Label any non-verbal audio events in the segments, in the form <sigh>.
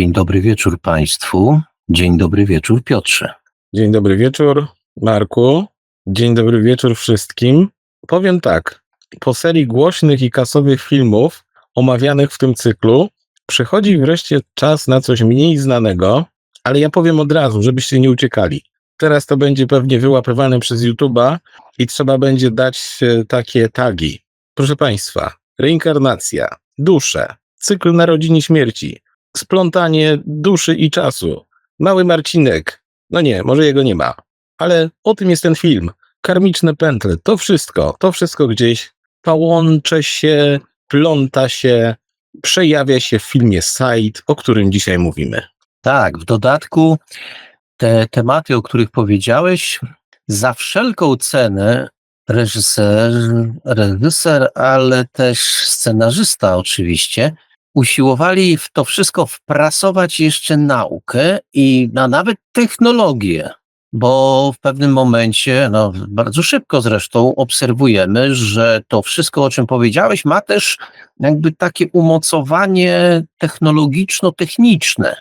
Dzień dobry wieczór Państwu. Dzień dobry wieczór Piotrze. Dzień dobry wieczór, Marku. Dzień dobry wieczór wszystkim. Powiem tak, po serii głośnych i kasowych filmów omawianych w tym cyklu, przychodzi wreszcie czas na coś mniej znanego, ale ja powiem od razu, żebyście nie uciekali. Teraz to będzie pewnie wyłapywane przez YouTube'a i trzeba będzie dać takie tagi. Proszę Państwa, reinkarnacja, dusze, cykl narodzin i śmierci, splątanie duszy i czasu, mały Marcinek. No nie, może jego nie ma, ale o tym jest ten film. Karmiczne pętle, to wszystko, to wszystko gdzieś połącze się, pląta się, przejawia się w filmie Side, o którym dzisiaj mówimy. Tak, w dodatku te tematy, o których powiedziałeś, za wszelką cenę reżyser, reżyser, ale też scenarzysta oczywiście, usiłowali w to wszystko wprasować jeszcze naukę i na nawet technologię, bo w pewnym momencie, no bardzo szybko zresztą, obserwujemy, że to wszystko, o czym powiedziałeś, ma też jakby takie umocowanie technologiczno-techniczne,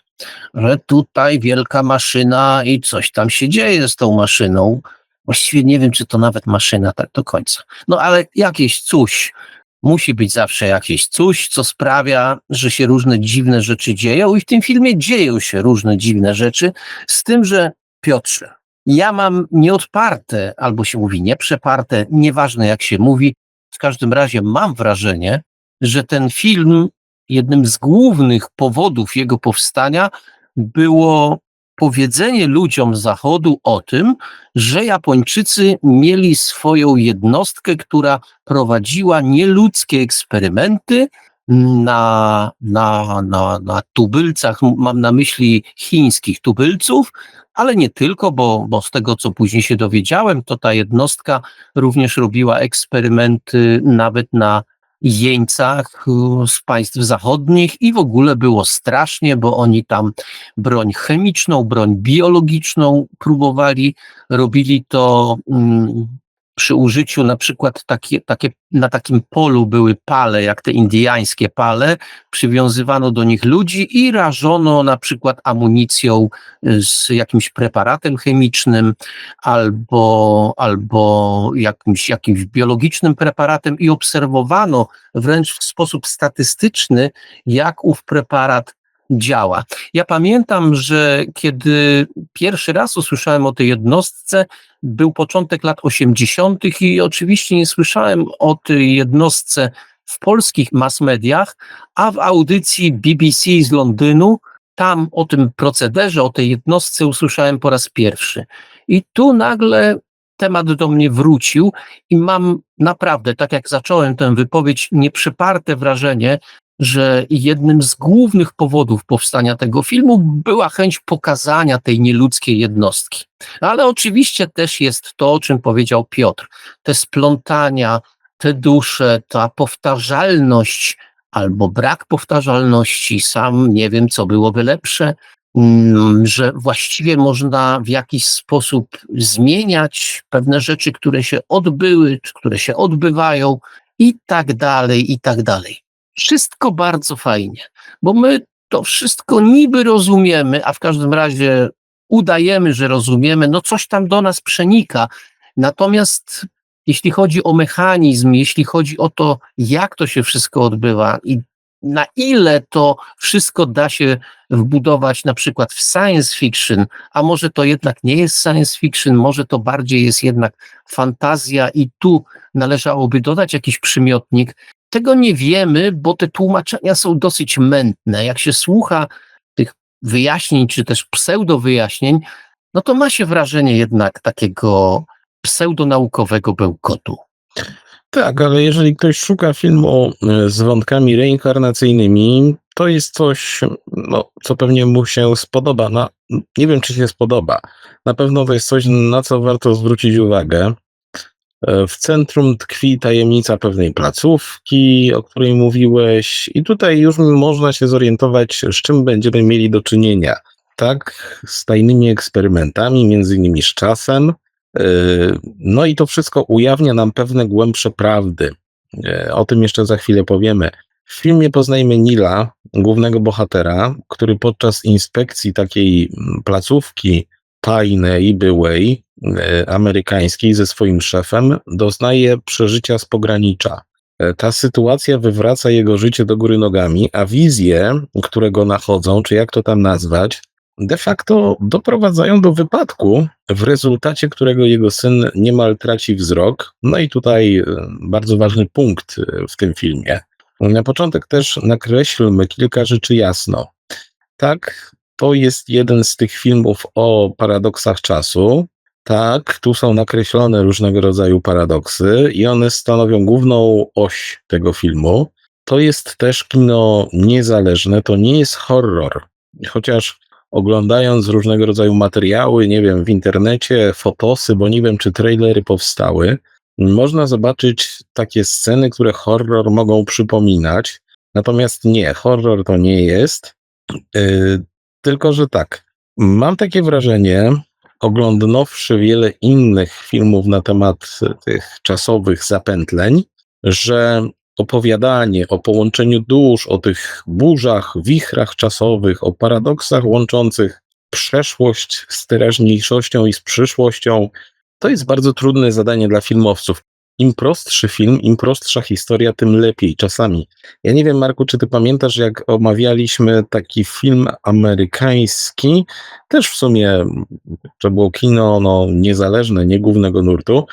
że tutaj wielka maszyna i coś tam się dzieje z tą maszyną. Właściwie nie wiem, czy to nawet maszyna tak do końca. No ale jakieś coś, musi być zawsze jakieś coś, co sprawia, że się różne dziwne rzeczy dzieją i w tym filmie dzieją się różne dziwne rzeczy, z tym, że Piotrze, ja mam nieodparte, albo się mówi nieprzeparte, nieważne jak się mówi, w każdym razie mam wrażenie, że ten film, jednym z głównych powodów jego powstania było powiedzenie ludziom z Zachodu o tym, że Japończycy mieli swoją jednostkę, która prowadziła nieludzkie eksperymenty na, na, na, na tubylcach, mam na myśli chińskich tubylców, ale nie tylko, bo, bo z tego, co później się dowiedziałem, to ta jednostka również robiła eksperymenty nawet na jeńcach y, z państw zachodnich i w ogóle było strasznie, bo oni tam broń chemiczną, broń biologiczną próbowali, robili to mm, przy użyciu na przykład takie, takie, na takim polu były pale, jak te indyjskie pale, przywiązywano do nich ludzi i rażono na przykład amunicją y, z jakimś preparatem chemicznym albo, albo jakimś, jakimś biologicznym preparatem i obserwowano wręcz w sposób statystyczny, jak ów preparat działa. Ja pamiętam, że kiedy pierwszy raz usłyszałem o tej jednostce, był początek lat 80. i oczywiście nie słyszałem o tej jednostce w polskich mass mediach, a w audycji BBC z Londynu tam o tym procederze, o tej jednostce usłyszałem po raz pierwszy. I tu nagle temat do mnie wrócił i mam naprawdę, tak jak zacząłem tę wypowiedź, nieprzyparte wrażenie, że jednym z głównych powodów powstania tego filmu była chęć pokazania tej nieludzkiej jednostki. Ale oczywiście też jest to, o czym powiedział Piotr, te splątania, te dusze, ta powtarzalność albo brak powtarzalności, sam nie wiem, co byłoby lepsze, mm, że właściwie można w jakiś sposób zmieniać pewne rzeczy, które się odbyły, które się odbywają i tak dalej, i tak dalej wszystko bardzo fajnie, bo my to wszystko niby rozumiemy, a w każdym razie udajemy, że rozumiemy, no coś tam do nas przenika. Natomiast jeśli chodzi o mechanizm, jeśli chodzi o to, jak to się wszystko odbywa i na ile to wszystko da się wbudować na przykład w science fiction, a może to jednak nie jest science fiction, może to bardziej jest jednak fantazja i tu należałoby dodać jakiś przymiotnik, tego nie wiemy, bo te tłumaczenia są dosyć mętne. Jak się słucha tych wyjaśnień, czy też pseudo-wyjaśnień, no to ma się wrażenie jednak takiego pseudonaukowego bełkotu. Tak, ale jeżeli ktoś szuka filmu e, z wątkami reinkarnacyjnymi, to jest coś, no, co pewnie mu się spodoba. No, nie wiem, czy się spodoba. Na pewno to jest coś, na co warto zwrócić uwagę. E, w centrum tkwi tajemnica pewnej placówki, o której mówiłeś, i tutaj już można się zorientować, z czym będziemy mieli do czynienia. Tak, z tajnymi eksperymentami, między innymi z czasem. E, no i to wszystko ujawnia nam pewne głębsze prawdy. E, o tym jeszcze za chwilę powiemy. W filmie poznajemy Nila, głównego bohatera, który podczas inspekcji takiej mm, placówki tajnej, byłej, e, amerykańskiej ze swoim szefem, doznaje przeżycia z pogranicza. E, Ta sytuacja wywraca jego życie do góry nogami, a wizje, które go nachodzą, czy jak to tam nazwać, de facto doprowadzają do wypadku, w rezultacie którego jego syn niemal traci wzrok. No i tutaj e, bardzo ważny punkt w tym filmie. Na początek też nakreślmy kilka rzeczy jasno. Tak, to jest jeden z tych filmów o paradoksach czasu. Tak, tu są nakreślone różnego rodzaju paradoksy i one stanowią główną oś tego filmu. To jest też kino niezależne, to nie jest horror. Chociaż oglądając różnego rodzaju materiały, nie wiem, w internecie, fotosy, bo nie wiem, czy trailery powstały, można zobaczyć takie sceny, które horror mogą przypominać. Natomiast nie, horror to nie jest. Tylko, że tak. Mam takie wrażenie, oglądnąwszy wiele innych filmów na temat tych czasowych zapętleń, że opowiadanie o połączeniu dusz, o tych burzach, wichrach czasowych, o paradoksach łączących przeszłość z teraźniejszością i z przyszłością, to jest bardzo trudne zadanie dla filmowców. Im prostszy film, im prostsza historia, tym lepiej czasami. Ja nie wiem, Marku, czy ty pamiętasz, jak omawialiśmy taki film amerykański, też w sumie to było kino no, niezależne, nie głównego nurtu,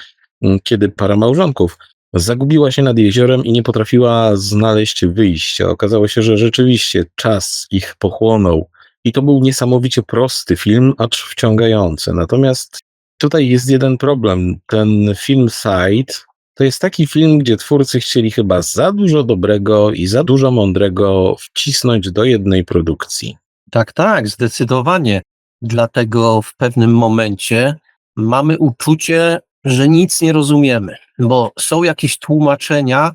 kiedy para małżonków zagubiła się nad jeziorem i nie potrafiła znaleźć wyjścia. Okazało się, że rzeczywiście czas ich pochłonął. I to był niesamowicie prosty film, acz wciągający. Natomiast tutaj jest jeden problem. Ten film Side to jest taki film, gdzie twórcy chcieli chyba za dużo dobrego i za dużo mądrego wcisnąć do jednej produkcji. Tak, tak, zdecydowanie. Dlatego w pewnym momencie mamy uczucie, że nic nie rozumiemy, bo są jakieś tłumaczenia,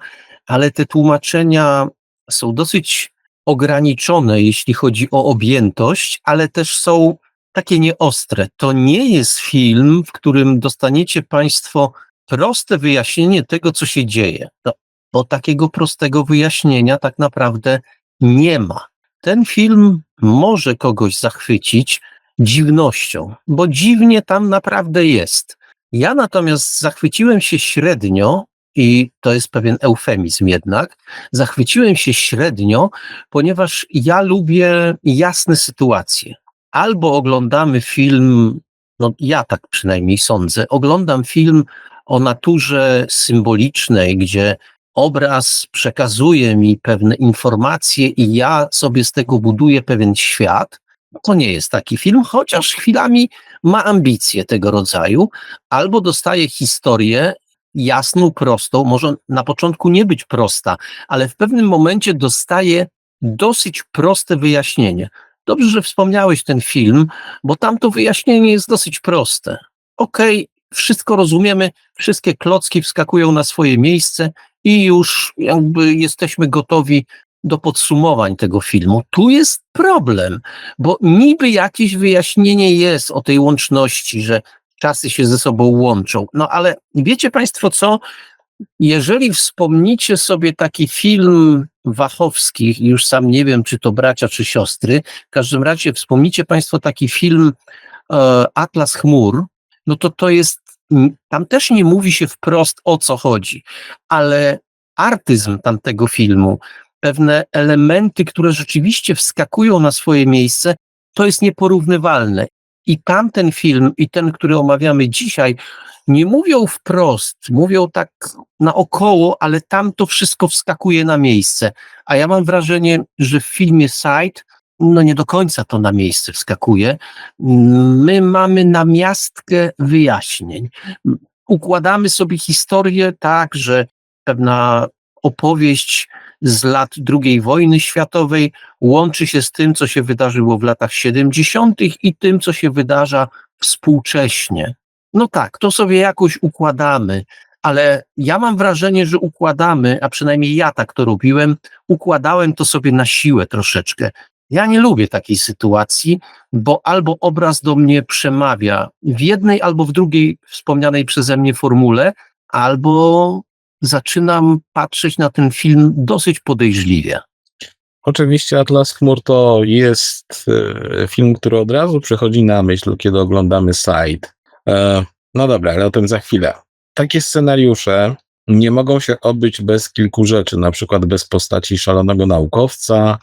ale te tłumaczenia są dosyć ograniczone, jeśli chodzi o objętość, ale też są takie nieostre. To nie jest film, w którym dostaniecie Państwo proste wyjaśnienie tego, co się dzieje. No, bo takiego prostego wyjaśnienia tak naprawdę nie ma. Ten film może kogoś zachwycić dziwnością, bo dziwnie tam naprawdę jest. Ja natomiast zachwyciłem się średnio, i to jest pewien eufemizm jednak, zachwyciłem się średnio, ponieważ ja lubię jasne sytuacje. Albo oglądamy film, no ja tak przynajmniej sądzę, oglądam film o naturze symbolicznej, gdzie obraz przekazuje mi pewne informacje i ja sobie z tego buduję pewien świat. To nie jest taki film, chociaż chwilami ma ambicje tego rodzaju, albo dostaje historię jasną, prostą, może na początku nie być prosta, ale w pewnym momencie dostaje dosyć proste wyjaśnienie. Dobrze, że wspomniałeś ten film, bo tam to wyjaśnienie jest dosyć proste. Okej, wszystko rozumiemy, wszystkie klocki wskakują na swoje miejsce i już jakby jesteśmy gotowi do podsumowań tego filmu. Tu jest problem, bo niby jakieś wyjaśnienie jest o tej łączności, że czasy się ze sobą łączą. No ale wiecie Państwo co? Jeżeli wspomnicie sobie taki film Wachowskich, już sam nie wiem, czy to bracia, czy siostry, w każdym razie wspomnicie Państwo taki film e, Atlas Chmur, no to to jest, tam też nie mówi się wprost o co chodzi, ale artyzm tamtego filmu, pewne elementy, które rzeczywiście wskakują na swoje miejsce, to jest nieporównywalne. I tamten film, i ten, który omawiamy dzisiaj, nie mówią wprost, mówią tak naokoło, ale tam to wszystko wskakuje na miejsce. A ja mam wrażenie, że w filmie Side, no nie do końca to na miejsce wskakuje. My mamy namiastkę wyjaśnień. Układamy sobie historię tak, że pewna opowieść z lat II wojny światowej łączy się z tym, co się wydarzyło w latach 70. i tym, co się wydarza współcześnie. No tak, to sobie jakoś układamy, ale ja mam wrażenie, że układamy, a przynajmniej ja tak to robiłem, układałem to sobie na siłę troszeczkę. Ja nie lubię takiej sytuacji, bo albo obraz do mnie przemawia w jednej albo w drugiej wspomnianej przeze mnie formule, albo zaczynam patrzeć na ten film dosyć podejrzliwie. Oczywiście Atlas Chmur to jest e, film, który od razu przychodzi na myśl, kiedy oglądamy Side. E, no dobra, ale o tym za chwilę. Takie scenariusze nie mogą się obyć bez kilku rzeczy, na przykład bez postaci szalonego naukowca,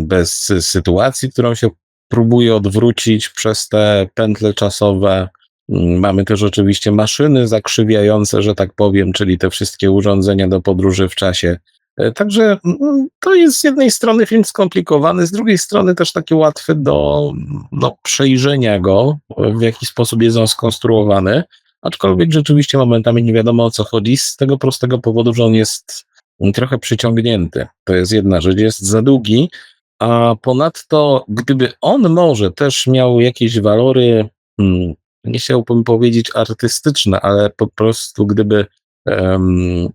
bez sytuacji, którą się próbuje odwrócić przez te pętle czasowe. Mm, Mamy też oczywiście maszyny zakrzywiające, że tak powiem, czyli te wszystkie urządzenia do podróży w czasie. E, Także mm, to jest z jednej strony film skomplikowany, z drugiej strony też taki łatwy do, do przejrzenia go, w jaki sposób jest on skonstruowany. Aczkolwiek rzeczywiście momentami nie wiadomo o co chodzi, z tego prostego powodu, że on jest trochę przyciągnięty. To jest jedna rzecz, jest za długi, a ponadto, gdyby on może też miał jakieś walory, hmm, nie chciałbym powiedzieć artystyczne, ale po prostu gdyby em,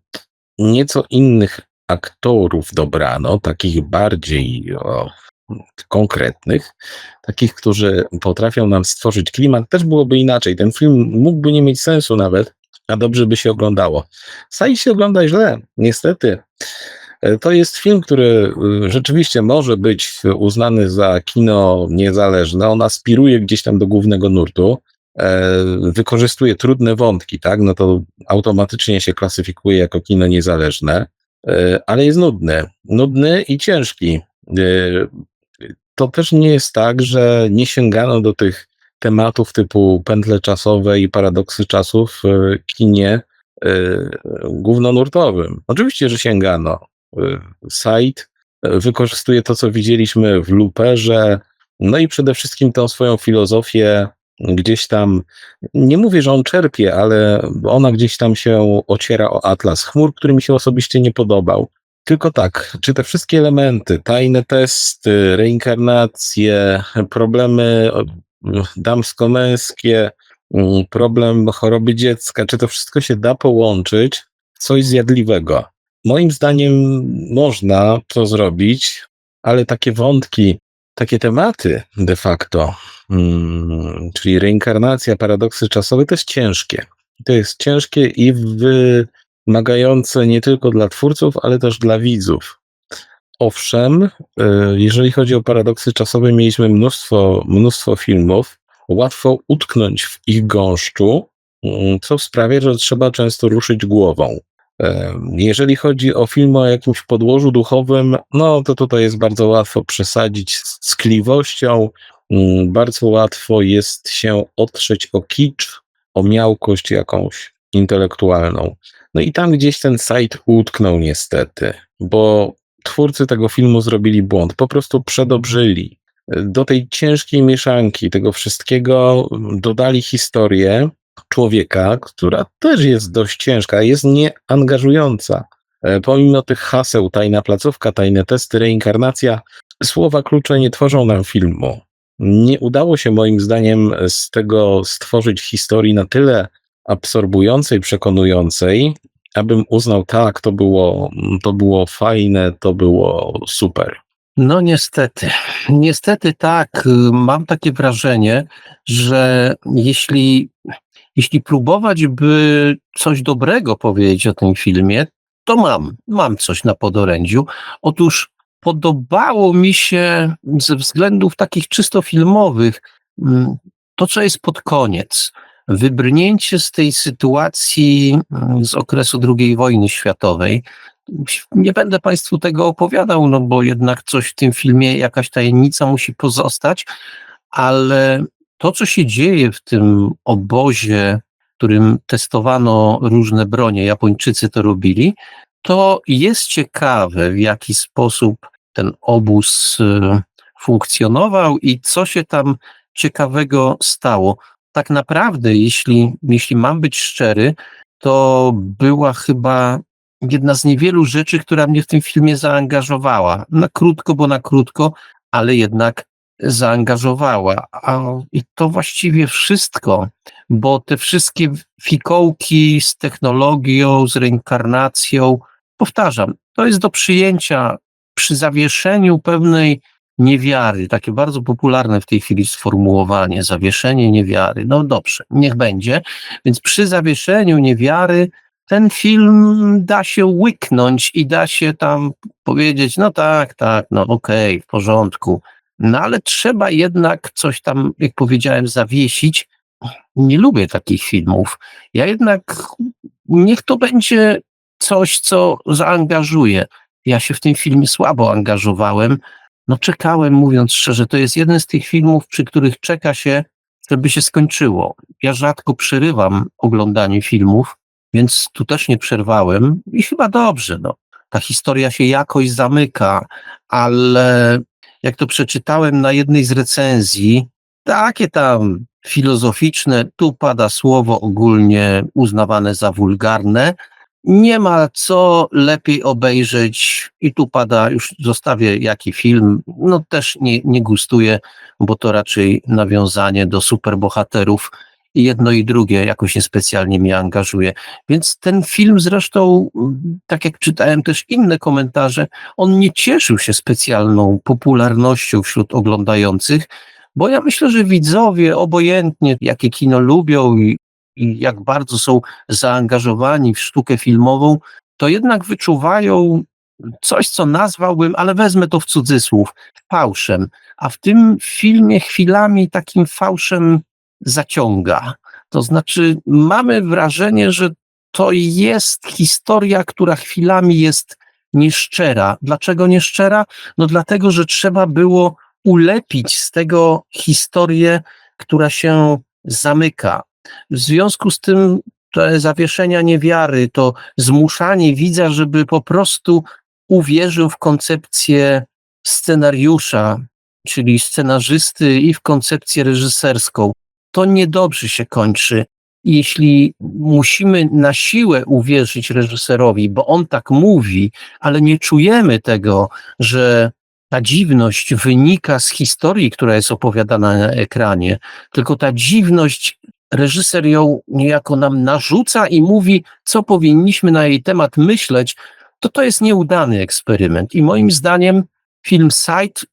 nieco innych aktorów dobrano, takich bardziej o, konkretnych, takich, którzy potrafią nam stworzyć klimat, też byłoby inaczej. Ten film mógłby nie mieć sensu nawet, a dobrze by się oglądało. Saj się ogląda źle, niestety. E, To jest film, który y, rzeczywiście może być uznany za kino niezależne. On aspiruje gdzieś tam do głównego nurtu. e, Wykorzystuje trudne wątki, tak? No to automatycznie się klasyfikuje jako kino niezależne, e, ale jest nudny. Nudny i ciężki. E, To też nie jest tak, że nie sięgano do tych tematów typu pętle czasowe i paradoksy czasów w kinie e, głównonurtowym. Oczywiście, że sięgano. Y, Site wykorzystuje to, co widzieliśmy w Luperze, no i przede wszystkim tą swoją filozofię gdzieś tam, nie mówię, że on czerpie, ale ona gdzieś tam się ociera o Atlas Chmur, który mi się osobiście nie podobał. Tylko tak, czy te wszystkie elementy, tajne testy, reinkarnacje, problemy damsko-męskie, mm, problem choroby dziecka, czy to wszystko się da połączyć w coś zjadliwego? Moim zdaniem można to zrobić, ale takie wątki, takie tematy de facto, mm, czyli reinkarnacja, paradoksy czasowe, to jest ciężkie. To jest ciężkie i wymagające nie tylko dla twórców, ale też dla widzów. Owszem, y, jeżeli chodzi o paradoksy czasowe, mieliśmy mnóstwo, mnóstwo filmów. Łatwo utknąć w ich gąszczu, mm, co sprawia, że trzeba często ruszyć głową. Em, Jeżeli chodzi o film o jakimś podłożu duchowym, no to tutaj jest bardzo łatwo przesadzić z ckliwością, mm, bardzo łatwo jest się otrzeć o kicz, o miałkość jakąś intelektualną. No i tam gdzieś ten sajt utknął niestety, bo twórcy tego filmu zrobili błąd, po prostu przedobrzyli. Do tej ciężkiej mieszanki tego wszystkiego dodali historię, człowieka, która też jest dość ciężka, jest nieangażująca. E, Pomimo tych haseł, tajna placówka, tajne testy, reinkarnacja, słowa klucze nie tworzą nam filmu. Nie udało się moim zdaniem z tego stworzyć historii na tyle absorbującej, przekonującej, abym uznał, tak, to było, to było fajne, to było super. No niestety, niestety tak. Mam takie wrażenie, że jeśli, jeśli próbować by coś dobrego powiedzieć o tym filmie, to mam, mam coś na podorędziu. Otóż podobało mi się ze względów takich czysto filmowych mm, to, co jest pod koniec. Wybrnięcie z tej sytuacji mm, z okresu II wojny światowej, nie będę Państwu tego opowiadał, no bo jednak coś w tym filmie, jakaś tajemnica musi pozostać, ale to, co się dzieje w tym obozie, w którym testowano różne bronie, Japończycy to robili, to jest ciekawe, w jaki sposób ten obóz y, funkcjonował i co się tam ciekawego stało. Tak naprawdę, jeśli, jeśli mam być szczery, to była chyba jedna z niewielu rzeczy, która mnie w tym filmie zaangażowała. Na krótko, bo na krótko, ale jednak zaangażowała. A, I to właściwie wszystko, bo te wszystkie fikołki z technologią, z reinkarnacją, powtarzam, to jest do przyjęcia przy zawieszeniu pewnej niewiary, takie bardzo popularne w tej chwili sformułowanie, zawieszenie niewiary. No dobrze, niech będzie. Więc przy zawieszeniu niewiary ten film da się łyknąć i da się tam powiedzieć, no tak, tak, no okej, w porządku. No ale trzeba jednak coś tam, jak powiedziałem, zawiesić. Nie lubię takich filmów. Ja jednak niech to będzie coś, co zaangażuje. Ja się w tym filmie słabo angażowałem. No czekałem, mówiąc szczerze, to jest jeden z tych filmów, przy których czeka się, żeby się skończyło. Ja rzadko przerywam oglądanie filmów, więc tu też nie przerwałem i chyba dobrze, no. Ta historia się jakoś zamyka, ale jak to przeczytałem na jednej z recenzji, takie tam filozoficzne, tu pada słowo ogólnie uznawane za wulgarne, nie ma co lepiej obejrzeć i tu pada, już zostawię jaki film, no też nie, nie gustuje, bo to raczej nawiązanie do superbohaterów i jedno i drugie jakoś niespecjalnie mnie angażuje. Więc ten film zresztą, tak jak czytałem też inne komentarze, on nie cieszył się specjalną popularnością wśród oglądających, bo ja myślę, że widzowie obojętnie jakie kino lubią i, i jak bardzo są zaangażowani w sztukę filmową, to jednak wyczuwają coś, co nazwałbym, ale wezmę to w cudzysłów, fałszem. A w tym filmie chwilami takim fałszem zaciąga. To znaczy, mamy wrażenie, że to jest historia, która chwilami jest nieszczera. Dlaczego nieszczera? No dlatego, że trzeba było ulepić z tego historię, która się zamyka. W związku z tym te zawieszenia niewiary, to zmuszanie widza, żeby po prostu uwierzył w koncepcję scenariusza, czyli scenarzysty i w koncepcję reżyserską. To niedobrze się kończy. Jeśli musimy na siłę uwierzyć reżyserowi, bo on tak mówi, ale nie czujemy tego, że ta dziwność wynika z historii, która jest opowiadana na ekranie, tylko ta dziwność reżyser ją niejako nam narzuca i mówi, co powinniśmy na jej temat myśleć, to to jest nieudany eksperyment. I moim zdaniem film Sight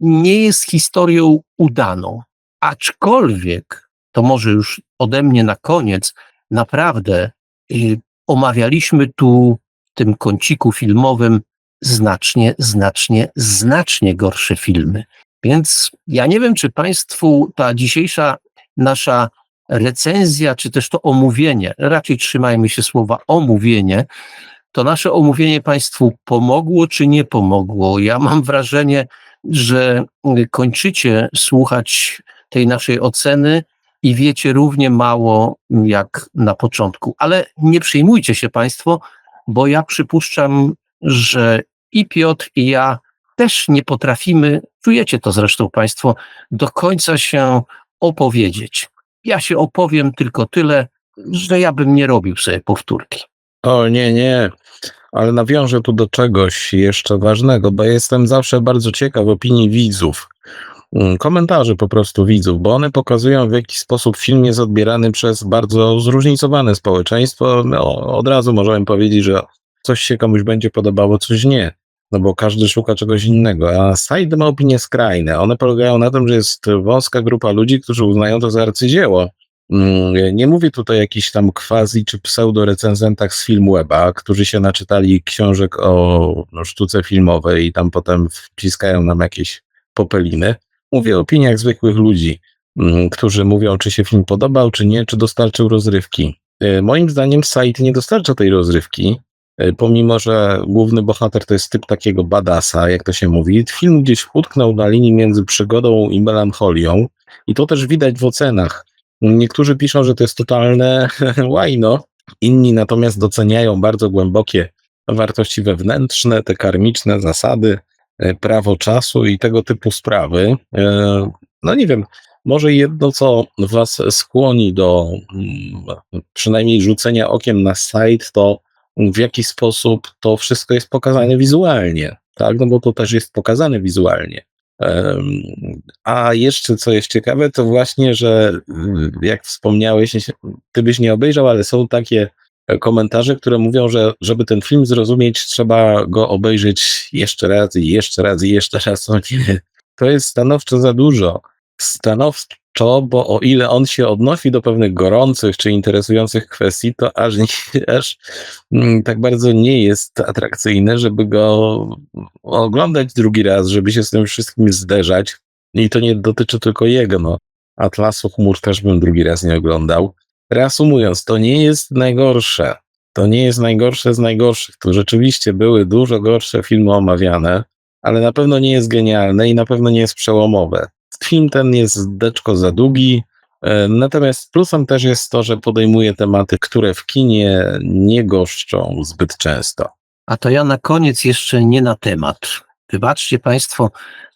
nie jest historią udaną. Aczkolwiek, to może już ode mnie na koniec, naprawdę y, omawialiśmy tu w tym kąciku filmowym znacznie, znacznie, znacznie gorsze filmy. Więc ja nie wiem, czy Państwu ta dzisiejsza nasza recenzja, czy też to omówienie, raczej trzymajmy się słowa omówienie, to nasze omówienie Państwu pomogło, czy nie pomogło. Ja mam wrażenie, że kończycie słuchać tej naszej oceny i wiecie równie mało jak na początku. Ale nie przejmujcie się Państwo, bo ja przypuszczam, że i Piotr, i ja też nie potrafimy, czujecie to zresztą Państwo, do końca się opowiedzieć. Ja się opowiem tylko tyle, że ja bym nie robił sobie powtórki. O nie, nie, ale nawiążę tu do czegoś jeszcze ważnego, bo jestem zawsze bardzo ciekaw opinii widzów. Mm, Komentarzy po prostu widzów, bo one pokazują w jaki sposób film jest odbierany przez bardzo zróżnicowane społeczeństwo. No, od razu możemy powiedzieć, że coś się komuś będzie podobało, coś nie. No bo każdy szuka czegoś innego, a Side ma opinie skrajne. One polegają na tym, że jest wąska grupa ludzi, którzy uznają to za arcydzieło. Mm, Nie mówię tutaj o jakichś tam quasi czy pseudo-recenzentach z Filmweba, którzy się naczytali książek o no, sztuce filmowej i tam potem wciskają nam jakieś popeliny. Mówię o opiniach zwykłych ludzi, mm, którzy mówią, czy się film podobał, czy nie, czy dostarczył rozrywki. E, Moim zdaniem site nie dostarcza tej rozrywki, pomimo że główny bohater to jest typ takiego badasa, jak to się mówi. Film gdzieś utknął na linii między przygodą i melancholią i to też widać w ocenach. Niektórzy piszą, że to jest totalne <laughs> łajno, inni natomiast doceniają bardzo głębokie wartości wewnętrzne, te karmiczne zasady, e, prawo czasu i tego typu sprawy. E, No nie wiem, może jedno, co Was skłoni do mm, przynajmniej rzucenia okiem na site, to w jaki sposób to wszystko jest pokazane wizualnie, tak? No bo to też jest pokazane wizualnie. A jeszcze co jest ciekawe, to właśnie, że mm, jak wspomniałeś, ty byś nie obejrzał, ale są takie e, komentarze, które mówią, że żeby ten film zrozumieć, trzeba go obejrzeć jeszcze raz i jeszcze raz i jeszcze raz. <laughs> Nie, To jest stanowczo za dużo. Stanowczo to, bo o ile on się odnosi do pewnych gorących czy interesujących kwestii, to aż, <laughs> aż mm, tak bardzo nie jest atrakcyjne, żeby go oglądać drugi raz, żeby się z tym wszystkim zderzać. I to nie dotyczy tylko jego. No. Atlasu chmur też bym drugi raz nie oglądał. Reasumując, to nie jest najgorsze. To nie jest najgorsze z najgorszych. To rzeczywiście były dużo gorsze filmy omawiane, ale na pewno nie jest genialne i na pewno nie jest przełomowe. Film ten jest deczko za długi, e, natomiast plusem też jest to, że podejmuje tematy, które w kinie nie goszczą zbyt często. A to ja na koniec jeszcze nie na temat. Wybaczcie Państwo,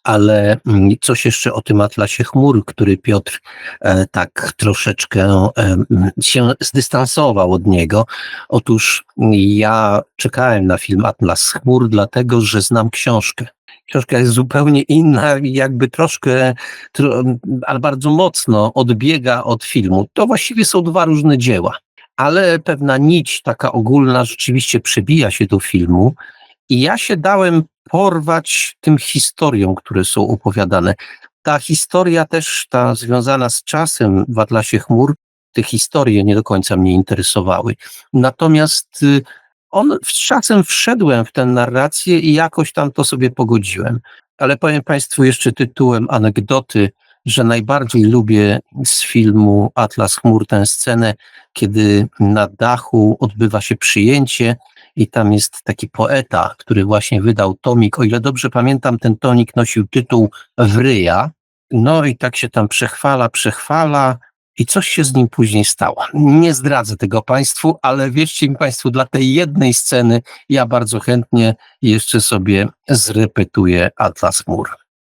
ale mm, coś jeszcze o tym Atlasie Chmur, który Piotr e, tak troszeczkę e, m, się zdystansował od niego. Otóż mm, ja czekałem na film Atlas Chmur, dlatego że znam książkę. Książka jest zupełnie inna jakby troszkę, tro, ale bardzo mocno odbiega od filmu. To właściwie są dwa różne dzieła, ale pewna nić taka ogólna rzeczywiście przebija się do filmu. I ja się dałem porwać tym historiom, które są opowiadane. Ta historia też, ta związana z czasem w Atlasie Chmur, te historie nie do końca mnie interesowały. Natomiast y, on z czasem wszedłem w tę narrację i jakoś tam to sobie pogodziłem. Ale powiem Państwu jeszcze tytułem anegdoty, że najbardziej lubię z filmu Atlas Chmur tę scenę, kiedy na dachu odbywa się przyjęcie i tam jest taki poeta, który właśnie wydał tomik. O ile dobrze pamiętam, ten tomik nosił tytuł Wryja. No i tak się tam przechwala, przechwala i coś się z nim później stało. Nie zdradzę tego Państwu, ale wierzcie mi Państwu, dla tej jednej sceny ja bardzo chętnie jeszcze sobie zrepetuję Atlas Chmur.